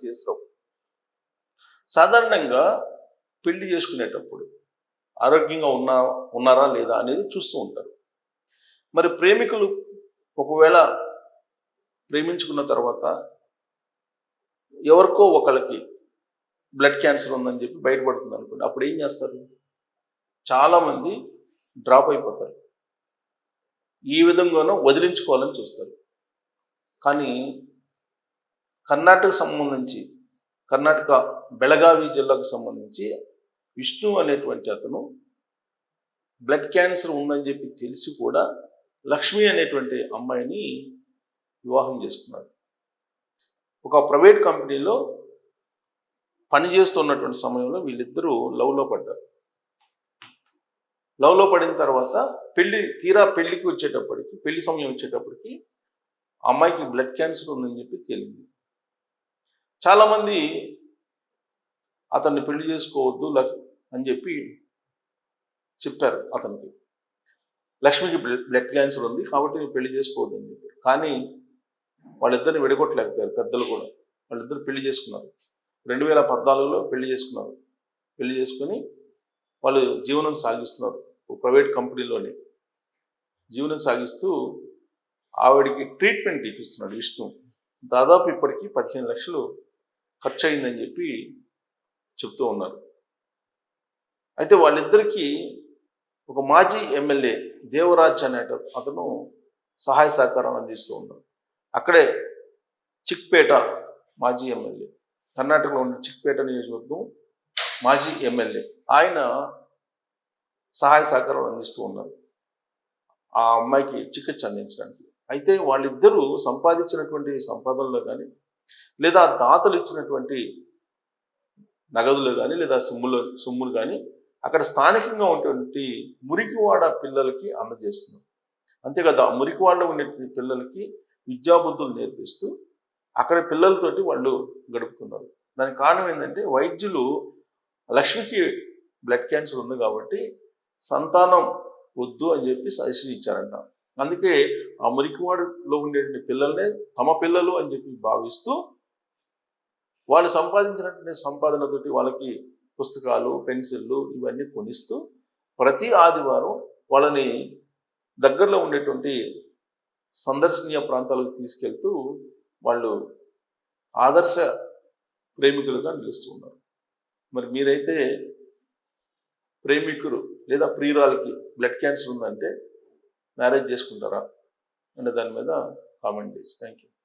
CS రావు సాధారణంగా పెళ్ళి చేసుకునేటప్పుడు ఆరోగ్యంగా ఉన్నా ఉన్నారా లేదా అనేది చూస్తూ ఉంటారు. మరి ప్రేమికులు ఒకవేళ ప్రేమించుకున్న తర్వాత ఎవరికో ఒకళ్ళకి బ్లడ్ క్యాన్సర్ ఉందని చెప్పి బయటపడుతుంది అనుకోండి అప్పుడు ఏం చేస్తారు? చాలామంది డ్రాప్ అయిపోతారు. ఈ విధంగానూ వదిలించుకోవాలని చూస్తారు. కానీ కర్ణాటక సంబంధించి కర్ణాటక బెళగావి జిల్లాకు సంబంధించి విష్ణు అనేటువంటి అతను బ్లడ్ క్యాన్సర్ ఉందని చెప్పి తెలిసి కూడా లక్ష్మి అనేటువంటి అమ్మాయిని వివాహం చేసుకున్నాడు. ఒక ప్రైవేట్ కంపెనీలో పనిచేస్తున్నటువంటి సమయంలో వీళ్ళిద్దరూ లవ్లో పడ్డారు. లవ్లో పడిన తర్వాత పెళ్ళి తీరా పెళ్ళికి వచ్చేటప్పటికి పెళ్ళి సమయం వచ్చేటప్పటికి అమ్మాయికి బ్లడ్ క్యాన్సర్ ఉందని చెప్పి తేలింది. చాలామంది అతన్ని పెళ్ళి చేసుకోవద్దు లక్- అని చెప్పి చెప్పారు అతనికి. లక్ష్మికి బ్లడ్ బ్లడ్ క్యాన్సర్ ఉంది కాబట్టి పెళ్ళి చేసుకోవద్దు అని చెప్పారు. కానీ వాళ్ళిద్దరిని విడగొట్టలేకపోయారు పెద్దలు కూడా. వాళ్ళిద్దరు పెళ్ళి చేసుకున్నారు. రెండు వేల పద్నాలుగులో పెళ్ళి చేసుకున్నారు. పెళ్ళి చేసుకుని వాళ్ళు జీవనం సాగిస్తున్నారు. ఓ ప్రైవేట్ కంపెనీలోనే జీవనం సాగిస్తూ ఆవిడికి ట్రీట్మెంట్ ఇప్పిస్తున్నాడు విష్ణు. దాదాపు ఇప్పటికీ పదిహేను లక్షలు ఖర్చు అయిందని చెప్పి చెప్తూ ఉన్నారు. అయితే వాళ్ళిద్దరికీ ఒక మాజీ ఎమ్మెల్యే దేవరాజ్ అనే అతను సహాయ సహకారం అందిస్తూ ఉన్నారు. అక్కడే చిక్పేట మాజీ ఎమ్మెల్యే కర్ణాటకలో ఉన్న చిక్పేట నియోజకవర్గం మాజీ ఎమ్మెల్యే ఆయన సహాయ సహకారం అందిస్తూ ఉన్నారు. ఆ అమ్మాయికి చికిత్స అందించడానికి. అయితే వాళ్ళిద్దరూ సంపాదించినటువంటి సంపాదనలో కానీ లేదా దాతలు ఇచ్చినటువంటి నగదులు కానీ లేదా సొమ్ములు సొమ్ములు కానీ అక్కడ స్థానికంగా ఉన్నటువంటి మురికివాడ పిల్లలకి అందజేస్తున్నారు అంతేకాదు ఆ మురికివాడలో ఉన్నటువంటి పిల్లలకి విద్యాబుద్ధులు నేర్పిస్తూ అక్కడ పిల్లలతోటి వాళ్ళు గడుపుతున్నారు. దానికి కారణం ఏంటంటే వైద్యులు లక్ష్మికి బ్లడ్ క్యాన్సర్ ఉంది కాబట్టి సంతానం వద్దు అని చెప్పి సజెషన్ ఇచ్చారంట. అందుకే ఆ మురికివాడులో ఉండేటువంటి పిల్లల్నే తమ పిల్లలు అని చెప్పి భావిస్తూ వాళ్ళు సంపాదించినటువంటి సంపాదనతోటి వాళ్ళకి పుస్తకాలు పెన్సిళ్ళు ఇవన్నీ కొనిస్తూ ప్రతి ఆదివారం వాళ్ళని దగ్గరలో ఉండేటువంటి సందర్శనీయ ప్రాంతాలకు తీసుకెళ్తూ వాళ్ళు ఆదర్శ ప్రేమికులుగా నిలుస్తూ ఉన్నారు. మరి మీరైతే ప్రేమికులు లేదా ప్రియురాలకి బ్లడ్ క్యాన్సర్ ఉందంటే మ్యారేజ్ చేసుకుంటారా? అనే దాని మీద కామెంట్ చేసి. Thank you